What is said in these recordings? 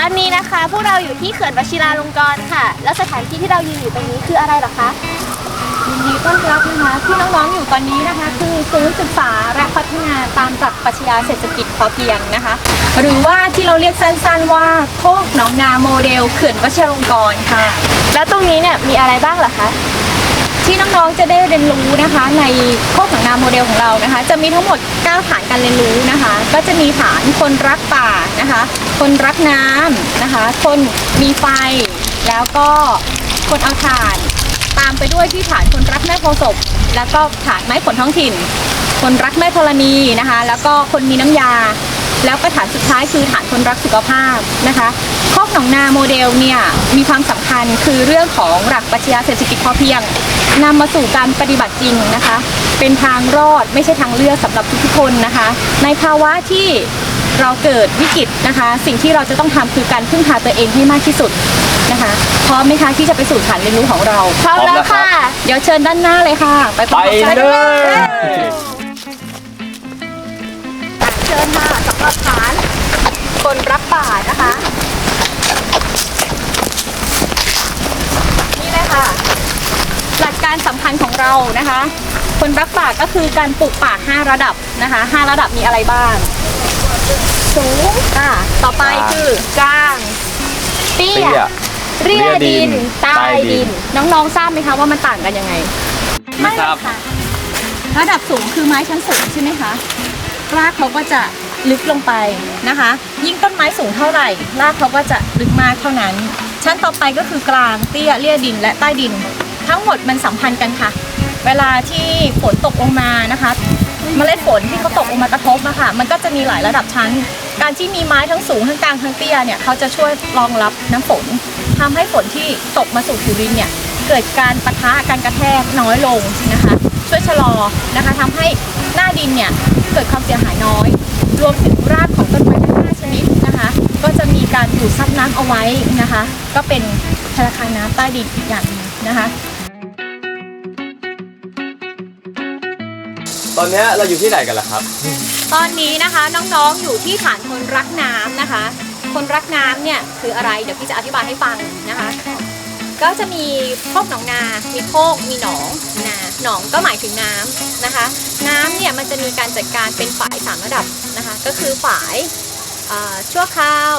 ตอนนี้นะคะ พวกเราอยู่ที่เขื่อนวชิราลงกรณ์ค่ะ แล้วสถานที่ที่เรายืนอยู่ตรงนี้คืออะไรเหรอคะยินดีต้อนรับนะคะที่น้องๆอยู่ตอนนี้นะคะ คือศูนย์ศึกษาและพัฒนาตามหลักปรัชญาเศรษฐกิจพอเพียงนะคะ หรือว่าที่เราเรียกสั้นๆว่าโคกหนองนาโมเดลเขื่อนวชิรลงกรณ์ค่ะ แล้วตรงนี้เนี่ยมีอะไรบ้างเหรอคะ ที่น้องๆจะได้เรียนรู้นะคะ ในโคกหนองนาโมเดลของเรานะคะ จะมีทั้งหมด 9 ฐานการเรียนรู้นะคะ ก็จะมีฐานคนรักป่านะคะ คนรักน้ำนะคะ คนมีไฟ แล้วก็คนเอาถ่าน ตามไปด้วยที่ฐานคนรักแม่โพศพแล้วก็ฐานไม้ผลท้องถิ่น คนรักแม่ธรณีนะคะ แล้วก็คนมีน้ำยา แล้วก็ฐานสุดท้ายคือฐานคนรักสุขภาพนะคะคอกหนองนาโมเดลเนี่ยมีความสำคัญคือเรื่องของหลักปรัชญาเศรษฐกิจพอเพียงนำมาสู่การปฏิบัติจริงนะคะ เป็นทางรอดไม่ใช่ทางเลือกสำหรับทุกๆคนนะคะ ในภาวะที่เราเกิดวิกฤตนะคะ สิ่งที่เราจะต้องทำคือการพึ่งพาตัวเองให้มากที่สุดนะคะพร้อมไหมคะที่จะไปสู่ฐานเรียนรู้ของเราพร้อมแล้วค่ะ เดี๋ยวเชิญด้านหน้าเลยค่ะ ไปพร้อมกับไปกันเลยเชิญค่ะสำหรับฐานคนรักป่านะคะ นี่เลยค่ะ หลักการสำคัญของเรานะคะ คนรักป่าก็คือการปลูกป่า5ระดับนะคะ5ระดับมีอะไรบ้าง สูงอะต่อไปคือกลางเตี้เตี้ยยเรียเรียดิดินนใต้ใต้ดิดินนน้องๆทราบไหมคะว่ามันต่างกันยังไง ไม่ทราบค่ะระดับสูงคือไม้ชั้นสูงใช่ไหมคะ รากเขาก็จะลึกลงไปนะคะ ยิ่งต้นไม้สูงเท่าไหร่ รากเขาก็จะลึกมากเท่านั้น ชั้นต่อไปก็คือกลางเตี้ยเลี่ยดินและใต้ดิน ทั้งหมดมันสัมพันธ์กันค่ะ เวลาที่ฝนตกลงมานะคะเมล็ดฝนที่เขาตกลงมากระทบนะคะมันก็จะมีหลายระดับชั้น การที่มีไม้ทั้งสูงทั้งกลางทั้งเตี้ยเนี่ยเขาจะช่วยรองรับน้ำฝนทำให้ฝนที่ตกมาสู่ผิวดินเนี่ยเกิดการปะทะการกระแทกน้อยลงนะคะ ช่วยชะลอนะคะทำให้หน้าดินเนี่ย เกิดความเสียหายน้อย รวมถึงรากของต้นไม้ทั้งห้าชนิดนะคะ ก็จะมีการดูดซับน้ำเอาไว้นะคะ ก็เป็นธนาคารน้ำใต้ดินอีกอย่างหนึงนะคะตอนเนี้ยเราอยู่ที่ไหนกันล่ะครับ ตอนนี้นะคะน้องๆอยู่ที่ฐานคนรักน้ำนะคะ คนรักน้ำเนี่ยคืออะไรเดี๋ยวพี่จะอธิบายให้ฟังนะคะ ก็จะมีโคกหนองนา มีโคกมีหนองนา หนองก็หมายถึงน้ำนะคะ น้ำเนี่ยมันจะมีการจัดการเป็นฝ่ายสามระดับนะคะ ก็คือฝ่ายชั่วคราว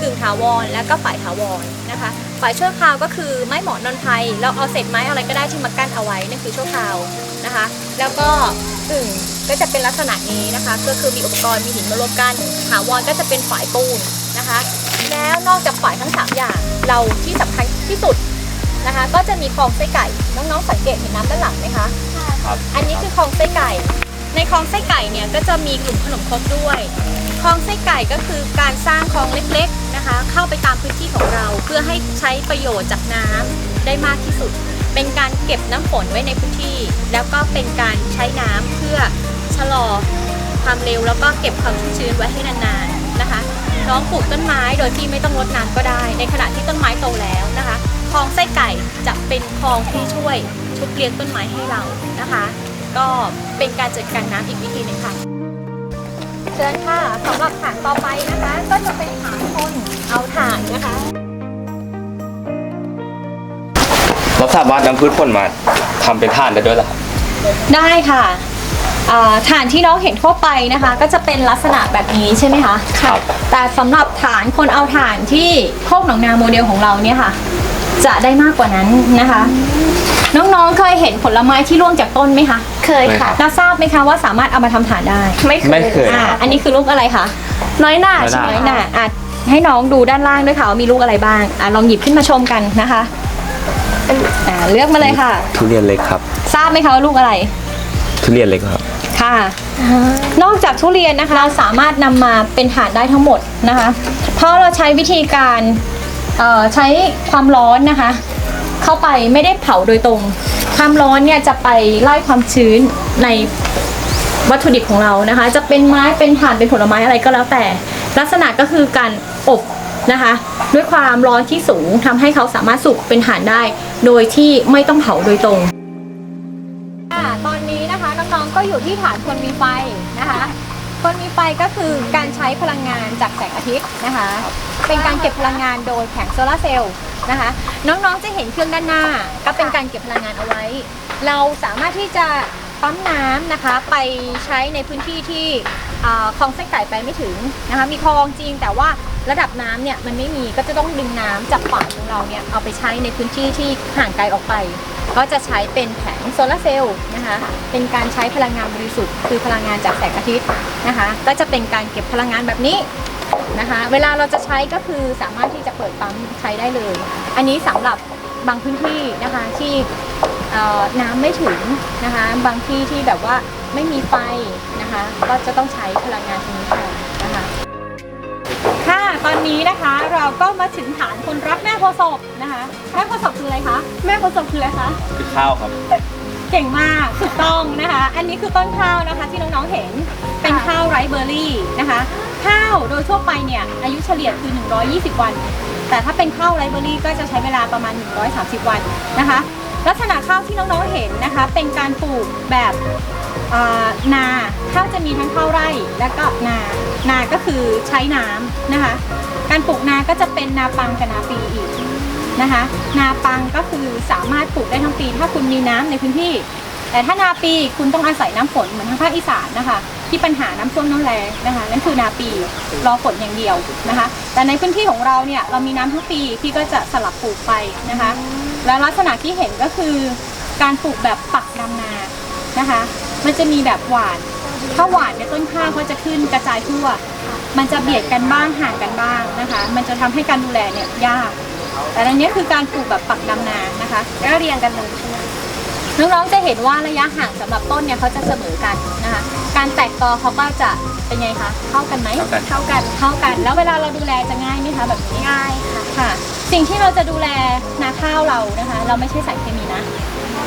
กึ่งถาวรและก็ฝ่ายถาวรนะคะ ฝ่ายชั่วคราวก็คือไม้หมอนนอนไทยเราเอาเศษไม้อะไรก็ได้ที่มากั้นเอาไว้นั่นคือชั่วคราวนะคะ แล้วก็กึ่งก็จะเป็นลักษณะนี้นะคะ ก็คือมีอุปกรณ์มีหินมารวมกันถาวรก็จะเป็นฝ่ายปูนนะคะ แล้วนอกจากฝ่ายทั้ง 3 อย่างเราที่สำคัญที่สุด นะคะ ก็จะมีคลองไส้ไก่ น้องๆสังเกตเห็นน้ำด้านหลังไหมคะ ครับอันนี้คือคลองไส้ไก่ ในคลองไส้ไก่เนี่ยก็จะมีกลุ่มขนมครกด้วย คลองไส้ไก่ก็คือการสร้างคลองเล็กๆนะคะ เข้าไปตามพื้นที่ของเราเพื่อให้ใช้ประโยชน์จากน้ำได้มากที่สุด เป็นการเก็บน้ำฝนไว้ในพื้นที่ แล้วก็เป็นการใช้น้ำเพื่อชะลอความเร็วแล้วก็เก็บความชื้นไว้ให้นานๆนะคะ น้องปลูกต้นไม้โดยที่ไม่ต้องรดน้ำก็ได้ ในขณะที่ต้นไม้โตแล้วนะคะ คลองไส้ไก่จะเป็นคลองที่ช่วยชุบเลี้ยงต้นไม้ให้เรานะคะ ก็เป็นการจัดการน้ำอีกวิธีหนึ่งค่ะเชิญค่ะสำหรับฐานต่อไปนะคะ ก็จะเป็นฐานคนเอาถ่านนะคะเราสามารถนำพืชผลมาทำเป็นถ่านได้ด้วยเหรอครับได้ค่ะอ่า ฐานที่น้องเห็นทั่วไปนะคะ ก็จะเป็นลักษณะแบบนี้ใช่ไหมคะครับ แต่สำหรับฐานคนเอาฐานที่โคกหนองนาโมเดลของเราเนี่ยค่ะ จะได้มากกว่านั้นนะคะ น้องๆเคยเห็นผลไม้ที่ร่วงจากต้นไหมคะเคยค่ะ แล้วทราบไหมคะว่าสามารถเอามาทำฐานได้ไม่เคยไม่เคย อ่าครับอันนี้คือลูกอะไรคะน้อยหน่าน้อยหน่าใช่ไหมน้อยหน่าอะให้น้องดูด้านล่างด้วยค่ะว่ามีลูกอะไรบ้างอะลองหยิบขึ้นมาชมกันนะคะอ่าเลือกมาเลยค่ะ ทุเรียนเล็กครับ ทราบไหมคะว่าลูกอะไรทุ เรียนเล็กครับ ค่ะ นอกจากทุเรียนนะคะเราสามารถนำมาเป็นฐานได้ทั้งหมดนะคะ เพราะเราใช้วิธีการเอ่อใช้ความร้อนนะคะ เข้าไปไม่ได้เผาโดยตรง ความร้อนเนี่ยจะไปไล่ความชื้นในวัตถุดิบของเรานะคะ จะเป็นไม้เป็นถ่านเป็นผลไม้อะไรก็แล้วแต่ ลักษณะก็คือการอบนะคะ ด้วยความร้อนที่สูงทำให้เขาสามารถสุกเป็นถ่านได้ โดยที่ไม่ต้องเผาโดยตรง ก็อยู่ที่ฐานคนมีไฟนะคะ คนมีไฟก็คือการใช้พลังงานจากแสงอาทิตย์นะคะ เป็นการเก็บพลังงานโดยแผงโซลาร์เซลล์นะคะ น้องๆจะเห็นเครื่องด้านหน้า ก็เป็นการเก็บพลังงานเอาไว้ เราสามารถที่จะปั๊มน้ำนะคะไปใช้ในพื้นที่ที่คลองเส้นไก่ไปไม่ถึงนะคะมีคลองจริงแต่ว่าระดับน้ำเนี่ยมันไม่มีก็จะต้องดึงน้ำจากฝ่ายของเราเนี่ยเอาไปใช้ในพื้นที่ที่ห่างไกลออกไป ก็จะใช้เป็นแผงโซลาร์เซลล์นะคะ เป็นการใช้พลังงานบริสุทธิ์คือพลังงานจากแสงอาทิตย์นะคะ ก็จะเป็นการเก็บพลังงานแบบนี้นะคะ เวลาเราจะใช้ก็คือสามารถที่จะเปิดปั๊มใช้ได้เลย อันนี้สำหรับบางพื้นที่นะคะที่เอ่อน้ำไม่ถึงนะคะ บางที่ที่แบบว่าไม่มีไฟนะคะ ก็จะต้องใช้พลังงานตรงนี้แทนนะคะ ตอนนี้นะคะเราก็มาถึงฐานคนรักแม่โพธิ์ศพนะคะแม่โพธิ์ศพคืออะไรคะแม่โพธิ์ศพคืออะไรคะคือข้าวครับ เก่งมากถูกต้องนะคะ อันนี้คือต้นข้าวนะคะที่น้องๆเห็นเป็นข้าวไรซ์เบอร์รี่นะคะ ข้าวโดยทั่วไปเนี่ยอายุเฉลี่ยคือ 120 วัน แต่ถ้าเป็นข้าวไรซ์เบอร์รี่ก็จะใช้เวลาประมาณ 130 วันนะคะ ลักษณะข้าวที่น้องๆเห็นนะคะ เป็นการปลูกแบบ อ่านาข้าวจะมีทั้งข้าวไร่และก็นานาก็คือใช้น้ำนะคะ การปลูกนาก็จะเป็นนาปังกับนาปีอีกนะคะ นาปังก็คือสามารถปลูกได้ทั้งปี ถ้าคุณมีน้ำในพื้นที่ แต่ถ้านาปีคุณต้องอาศัยน้ำฝนเหมือนทางภาคอีสานนะคะ ที่ปัญหาน้ำท่วมน้ำแรงนะคะนั่นคือนาปีรอฝนอย่างเดียวนะคะ แต่ในพื้นที่ของเราเนี่ยเรามีน้ำทั้งปีพี่ก็จะสลับปลูกไปนะคะ และลักษณะที่เห็นก็คือการปลูกแบบปักดำนานะคะ มันจะมีแบบหวาน ถ้าหวานในยต้นข้าวเขาจะขึ้นกระจายทั่ว มันจะเบียดกันบ้างห่างกันบ้างนะคะ มันจะทำให้การดูแลเนี่ยยาก แต่อันนี้คือการปลูกแบบปักดำนานะคะแล้วเรียงกันเลยใช่ไหมน้องๆจะเห็นว่าระยะห่างสำหรับต้นเนี่ยเขาจะเสมอกันนะคะ การแตกกอเขาก็จะเป็นไงคะเท่ากันไหมเท่ากันเท่ากันเท่ากัน แล้วเวลาเราดูแลจะง่ายไหมคะแบบนี้ง่ายค่ะค่ะ สิ่งที่เราจะดูแลนาข้าวเรานะคะ เราไม่ใช่สารเคมีนะ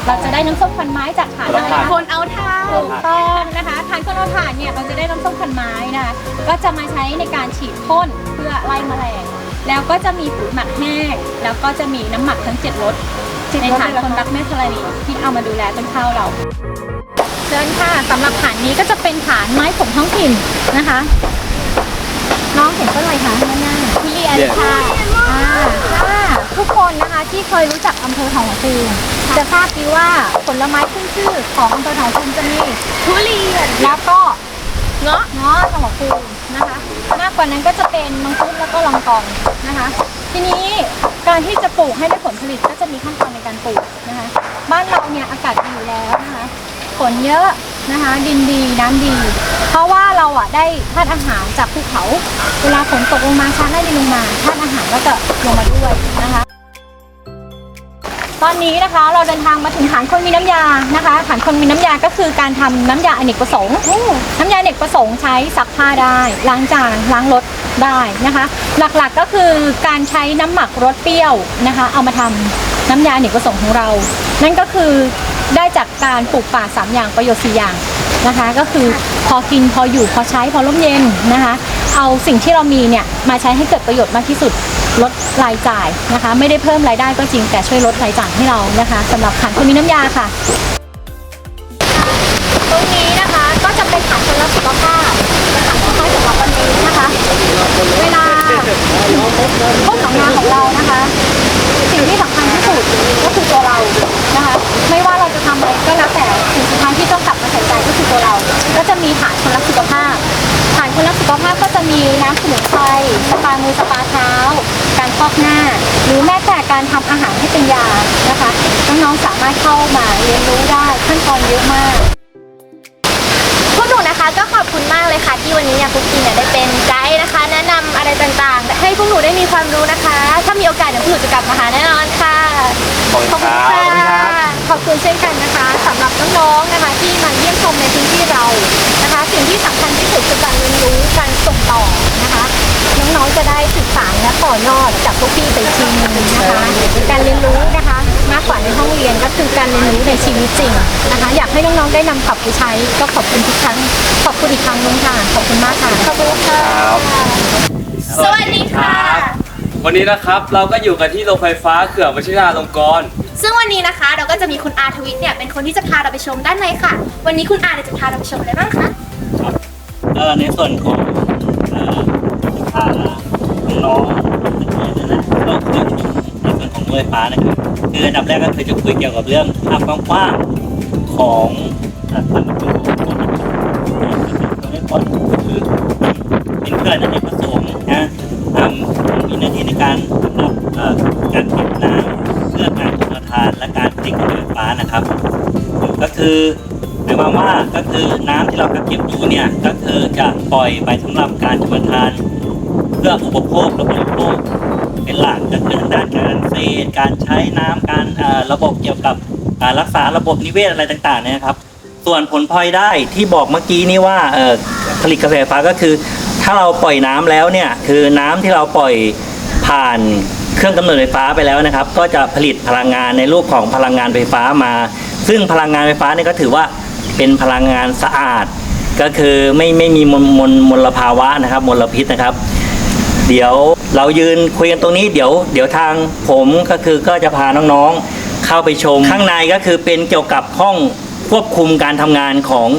เราจะได้น้ำส้มควันไม้จากฐานอะไรถ่านคะคนเอาเท้าถูกต้องนะคะฐานคนเอาถ่านเนี่ยเราจะได้น้ำส้มควันไม้นะคะก็จะมาใช้ในการฉีดพ่นเพื่อไล่แมลงแล้วก็จะมีปุ๋ยหมักแห้งแล้วก็จะมีน้ำหมักทั้งเจ็ดรสในฐานคนรักแม่ธรณีที่เอามาดูแลต้นข้าวเรา เชิญค่ะสำหรับฐานนี้ก็จะเป็นฐานไม้ผงท้องถิ่นนะคะ น้องเห็นต้นอะไรคะด้านหน้าทุเรียนค่ะอ่าถ้าทุกคนนะคะที่เคยรู้จักอำเภอหนองคูจะทราบดีว่าผลไม้ขึ้นชื่อของอำเภอหนองคูจะมีทุเรียนแล้วก็เงาะเงาะจังหวัดคูนะคะ มากกว่านั้นก็จะเป็นมังคุดแล้วก็ลองกองนะคะ ทีนี้การที่จะปลูกให้ได้ผลผลิตก็จะมีขั้นตอนในการปลูกนะคะ บ้านเราเนี่ยอากาศดีอยู่แล้วนะคะ ฝนเยอะนะคะ ดินดีน้ำดี เพราะว่าเราอะได้ธาตุอาหารจากภูเขา เวลาฝนตกลงมาช้าได้ดินลงมาธาตุอาหารก็จะลงมาด้วยนะคะ ตอนนี้นะคะเราเดินทางมาถึงฐานคนมีน้ำยานะคะฐานคนมีน้ำยาก็คือการทำน้ำยาอเนกประสงค์น้ำยาอเนกประสงค์ใช้ซักผ้าได้ล้างจานล้างรถได้นะคะ หลักๆก็คือการใช้น้ำหมักรสเปรี้ยวนะคะ เอามาทำน้ำยาอเนกประสงค์ของเรา นั่นก็คือ ได้จากการปลูกป่าสามอย่างประโยชน์สี่อย่างนะคะ ก็คือพอกินพออยู่พอใช้พอร่มเย็นนะคะ เอาสิ่งที่เรามีเนี่ยมาใช้ให้เกิดประโยชน์มากที่สุดลดรายจ่ายนะคะ ไม่ได้เพิ่มรายได้ก็จริงแต่ช่วยลดรายจ่ายให้เรานะคะสำหรับฐานคนมีน้ำยาค่ะ ตรงนี้นะคะก็จะเป็นฐานคนรักสุขภาพเป็นฐานสุขภาพสำหรับวันนี้นะคะ เวลาพวกหนองนานของเรานะคะ สิ่งที่สำคัญที่สุด ก็คือตัวเรานะคะ ไม่ว่าเราจะทำอะไรก็แล้วแต่สิ่งสุดท้ายที่ต้องกลับมาใส่ใจก็คือตัวเรา ก็จะมีฐานคนรักสุขภาพฐานคนรักสุขภาพก็จะมีน้ำสมุนไพรสปามือสปาเท้า การฟอกหน้า หรือแม้แต่การทำอาหารให้เป็นยานะคะน้องๆสามารถเข้ามาเรียนรู้ได้ขั้นตอนเยอะมากพวกหนูนะคะก็ขอบคุณมากเลยค่ะที่วันนี้เนี่ยคุกกี้เนี่ยได้เป็นไก ด์นะคะ แนะนำอะไรต่างๆ ให้พวกหนูได้มีความรู้นะคะ ถ้ามีโอกาสเดี๋ยวพวกหนูจะกลับมาหาแน่นอนค่ะ ขอบคุณครับค่ะขอบคุณเช่นกันนะคะสำหรับน้องๆนะคะ ที่มาเยี่ยมชมในพื้นที่เรานะคะ สิ่งที่สำคัญที่สุดคือการเรียนรู้การส่งต่อนะคะ น้องๆจะได้ศึกษาและต่อยอดจากพวกพี่ไปอีกทีหนึงนะคะ การเรียนรู้นะคะมา กกว่าในห้องเรียนก็คือการเรียนรู้ในชีวิตจริงนะคะ อยากให้น้องๆได้นำกลับไปใช้ก็ขอบคุณทุกครั้ง ขอบคุณอีกครั้งหนึงค่ะขอบคุณมากค่ะขอบคุณค่ะครับสวัสดีค่ะ วันนี้นะครับเราก็อยู่กันที่โรงไฟฟ้าเขื่อนวชิราลงกรณ์ซึ่งวันนี้นะคะเราก็จะมีคุณอาทวิทย์เนี่ยเป็นคนที่จะพาเราไปชมด้านในค่ะ วันนี้คุณอาเนี่ยจะพาเราไปชมอะไรบ้างคะเอ่อในส่วนของเอ่อพาน้อง ไฟฟ้านะครับ คืออันดับแรกก็คือจะคุยเกี่ยวกับเรื่องภาพกว้างๆของอ่าความเป็นอยู่ของคนไม่ปลอดคือเป็นเพื่อนอเนกประสงค์นะทำมีหน้าที่ในการสำหรับการเก็บน้ำเพื่อการชลทานและการผลิตกระแสไฟฟ้านะครับ ก็คือหมายความว่าก็คือน้ำที่เรากักเก็บอยู่เนี่ยก็คือจะปล่อยไปสำหรับการชลทาน เพื่ออุปโภคและบริโภค เป็นหลักก็คือทางด้านการเกษตรการใช้น้ำการระบบเกี่ยวกับการรักษาระบบนิเวศอะไรต่างๆเนี่ยนะครับ ส่วนผลพลอยได้ที่บอกเมื่อกี้นี้ว่าผลิตกระแสไฟฟ้าก็คือ ถ้าเราปล่อยน้ำแล้วเนี่ยคือน้ำที่เราปล่อยผ่านเครื่องกำเนิดไฟฟ้าไปแล้วนะครับ ก็จะผลิตพลังงานในรูปของพลังงานไฟฟ้ามา ซึ่งพลังงานไฟฟ้าเนี่ยก็ถือว่าเป็นพลังงานสะอาด ก็คือไม่ไม่มีมลมลมลภาวะนะครับมลพิษนะครับ เดี๋ยวเรายืนคุยกันตรงนี้เดี๋ยวเดี๋ยวทางผมก็คือก็จะพาน้องๆเข้าไปชม ข้างในก็คือเป็นเกี่ยวกับห้องควบคุมการทำงานของ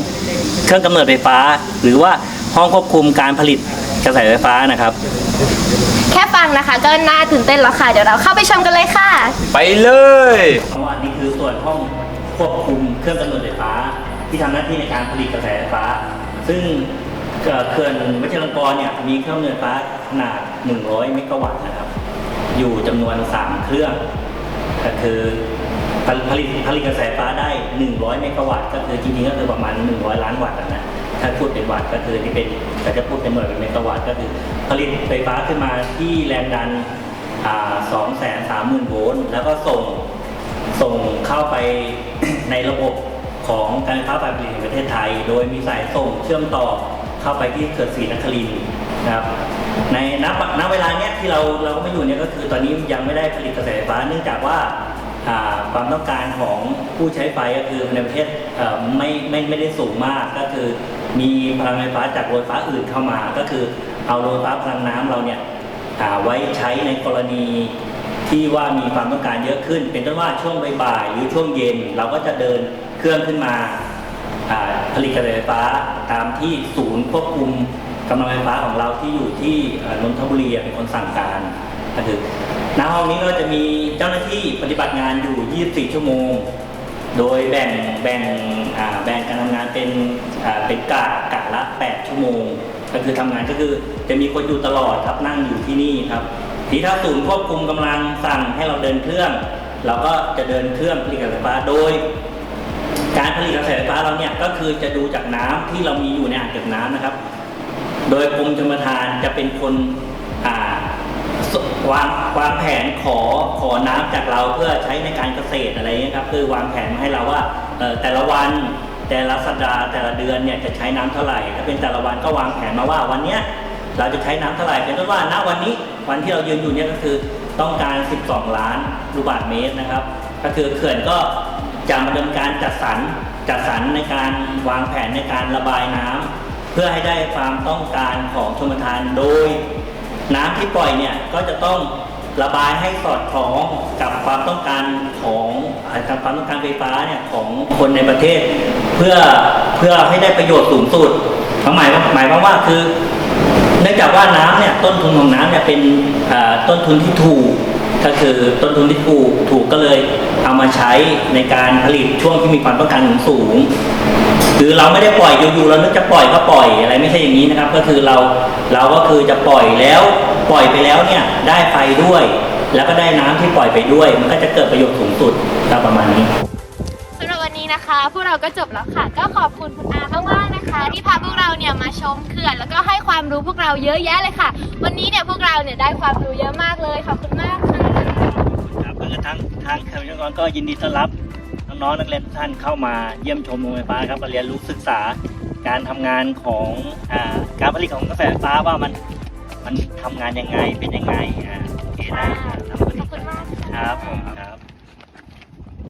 เครื่องกำเนิดไฟฟ้า หรือว่าห้องควบคุมการผลิตกระแสไฟฟ้านะครับ แค่ฟังนะคะก็น่าตื่นเต้นแล้วค่ะเดี๋ยวเราเข้าไปชมกันเลยค่ะ ไปเลยเพราะว่านี่คือส่วนห้องควบคุมเครื่องกำเนิดไฟฟ้า ที่ทำหน้าที่ในการผลิตกระแสไฟฟ้า ซึ่ง เขื่อนวัชรลงกรณ์เนี่ยมีเครื่องเนิดไฟฟ้าขนาด 100 เมกะวัตต์นะครับ อยู่จำนวน 3 เครื่อง ก็คือผลิตผลิตกระแสไฟฟ้าได้ 100 เมกะวัตต์ก็คือจริงๆก็คือประมาณ 100 ล้านวัตต์นะถ้าพูดเป็นวัตต์ก็คือที่เป็นแต่จะพูดเป็นหน่วยเป็นเมกะวัตต์ก็คือ ผลิตไฟฟ้าขึ้นมาที่แรงดันอ่า230,000 โวลต์แล้วก็ส่งส่งเข้าไปในระบบของการไฟฟ้าฝ่ายผลิตแห่งประเทศไทย โดยมีสายส่งเชื่อมต่อ เข้าไปที่เขื่อนศรีนครินทร์นะครับในณปณเวลาเนี้ยที่เราเราก็ไม่อยู่เนี่ยก็คือตอนนี้ยังไม่ได้ผลิตกระแสไฟฟ้าเนื่องจากว่าความต้องการของผู้ใช้ไฟก็คือในประเทศเอ่ไม่ไม่ไม่ได้สูงมากก็คือมีพลังไฟฟ้าจากโรงไฟฟ้าอื่นเข้ามา ก็คือเอาโรงไฟฟ้าพลังน้ำเราเนี่ยอ่าไว้ใช้ในกรณีที่ว่ามีความต้องการเยอะขึ้น เป็นต้นว่าช่วงบ่ายหรือช่วงเย็น เราก็จะเดินเครื่องขึ้นมา ผลิตกระแสไฟฟ้าตามที่ศูนย์ควบคุมกำลังไฟฟ้าของเราที่อยู่ที่นนทบุรีเป็นคนสั่งการก็คือณห้องนี้ก็จะมีเจ้าหน้าที่ปฏิบัติงานอยู่ 24 ชั่วโมง โดยแบ่งแบ่งแบ่งการทำงานเป็นเป็นกะกะละ 8 ชั่วโมง ก็คือทำงานก็คือจะมีคนอยู่ตลอดครับนั่งอยู่ที่นี่ครับทีถ้าศูนย์ควบคุมกำลังสั่งให้เราเดินเครื่อง เราก็จะเดินเครื่องผลิตกระแสไฟฟ้าโดย การผลิตกระแสไฟฟ้าเราเนี่ยก็คือจะดูจากน้ำที่เรามีอยู่ในอ่างเก็บน้ำนะครับ โดยกรมชลประทานจะเป็นคนวางวางแผนขอขอน้ำจากเราเพื่อใช้ในการเกษตรอะไรเงี้ยครับคือวางแผนมาให้เราว่าแต่ละวันแต่ละสัปดาห์แต่ละเดือนเนี่ยจะใช้น้ำเท่าไหร่ถ้าเป็นแต่ละวันก็วางแผนมาว่าวันเนี้ยเราจะใช้น้ำเท่าไหร่เป็นต้นว่าณวันนี้วันที่เรายืนอยู่เนี่ยก็คือต้องการ 12 ล้านลูกบาศก์เมตรนะครับ ก็คือเขื่อนก็ จะมาดำเนินการจัดสรรจัดสรรในการวางแผนในการระบายน้ำเพื่อให้ได้ความต้องการของชมระทานโดย น้ำที่ปล่อยเนี่ยก็จะต้องระบายให้สอดคล้องกับความต้องการของกับความต้องการไฟฟ้าเนี่ยของคนในประเทศ เพื่อเพื่อให้ได้ประโยชน์สูงสุดหมายหมายความว่าคือ เนื่องจากว่าน้ำเนี่ยต้นทุนของน้ำเนี่ยเป็นต้นทุนที่ถูก ก็คือต้นทุนที่ถูกถูกก็เลยเอามาใช้ในการผลิตช่วงที่มีความต้องการสูงคือเราไม่ได้ปล่อยอยู่ๆเรานึกจะปล่อยก็ปล่อยอะไรไม่ใช่อย่างนี้นะครับ ก็คือเราเราก็คือจะปล่อยแล้วปล่อยไปแล้วเนี่ยได้ไฟด้วย แล้วก็ได้น้ำที่ปล่อยไปด้วย มันก็จะเกิดประโยชน์สูงสุดครับประมาณนี้สำหรับวันนี้นะคะ พวกเราก็จบแล้วค่ะ ก็ขอบคุณคุณอามากๆนะคะ ที่พาพวกเราเนี่ยมาชมเขื่อนแล้วก็ให้ความรู้พวกเราเยอะแยะเลยค่ะ วันนี้เนี่ยพวกเราเนี่ยได้ความรู้เยอะมากเลยขอบคุณมากค่ะ ครับก็ทางทางเขื่อนวิทยากรก็ยินดีต้อนรับน้องๆนักเรียนทุกท่านเข้ามาเยี่ยมชมโรงไฟฟ้าครับมาเรียนรู้ศึกษาการทำงานของอาการผลิตของกระแสไฟฟ้าว่ามันมันทำงานยังไงเป็นยังไงอ่าโอเคนะขอบคุณมากครับผม